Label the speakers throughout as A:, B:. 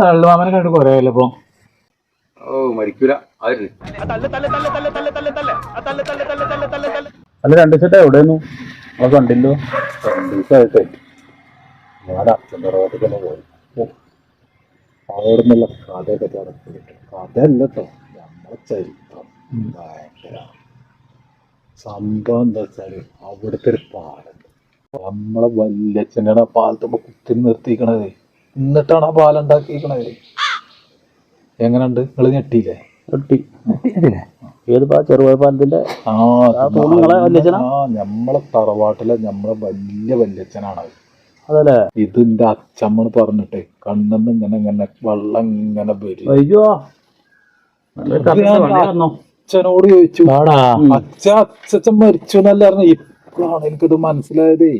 A: തള്ളുമാമനെ കണ്ടിട്ട് കൊറേ ആയല്ലോ ഇപ്പൊ.
B: ഓ മരിക്കൂല. ആര്
A: അല്ല രണ്ട് ദിവസത്തെ എവിടെയായിരുന്നു? അവ കണ്ടില്ലോ. രണ്ട് ദിവസമായിട്ടേ. ഞാൻ അച്ഛന്റെ റോട്ടിൽ പോയി. അവിടെ നിന്നുള്ള കഥയൊക്കെ നടത്തിയിട്ട് കഥയല്ല കേട്ടോ. നമ്മളെ ചരിത്രം. ഭയങ്കര സംഭവം എന്താ വെച്ചാൽ അവിടുത്തെ ഒരു പാലുണ്ട് നമ്മളെ വല്യച്ഛന്റെ പാലത്തുമ്പോ കുത്തി നിർത്തിക്കണത്. എന്നിട്ടാണ് ആ പാലം ഉണ്ടാക്കിയിരിക്കണത്. എങ്ങനെയുണ്ട്? നിങ്ങൾ ഞെട്ടിയില്ലേ?
C: ഏത് ചെറുപുഴ പാലത്തിന്റെ?
A: ആ നമ്മളെ തറവാട്ടിലെ നമ്മളെ വലിയ വല്യച്ഛനാണ് അത്.
C: അതല്ലേ?
A: ഇതിന്റെ അച്ഛമ്മണ് പറഞ്ഞിട്ടേ കണ്ണെന്ന് ഇങ്ങനെ ഇങ്ങനെ വെള്ളം ഇങ്ങനെ വരും.
C: അയ്യോ
A: അച്ഛനോട് ചോദിച്ചു. അച്ഛ അച്ഛൻ മരിച്ചു എന്നല്ല പറഞ്ഞ ഇപ്പോഴാണ് എനിക്കത് മനസ്സിലായതേ.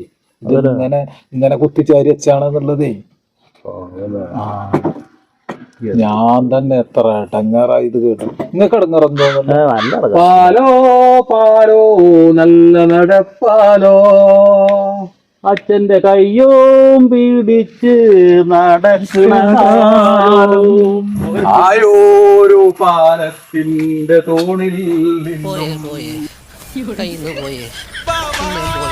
A: ഇത് ഇങ്ങനെ ഇങ്ങനെ കുത്തിച്ചാരി വെച്ചാണെന്നുള്ളതേ ആ. ഞാൻ തന്നെ എത്ര ഇടങ്ങാറായി ഇത് കേട്ടു. നിങ്ങൾക്ക് ഇടങ്ങാറെന്ന് തോന്നുന്നു
B: പാലോ പാലോ നല്ല നടപ്പാലോ.
C: അച്ഛന്റെ കയ്യും പിടിച്ച് നടക്കണ
B: ആയോരു പാലത്തിന്റെ തോണിൽ നിന്നും
D: പോയേ പോയേ.
E: England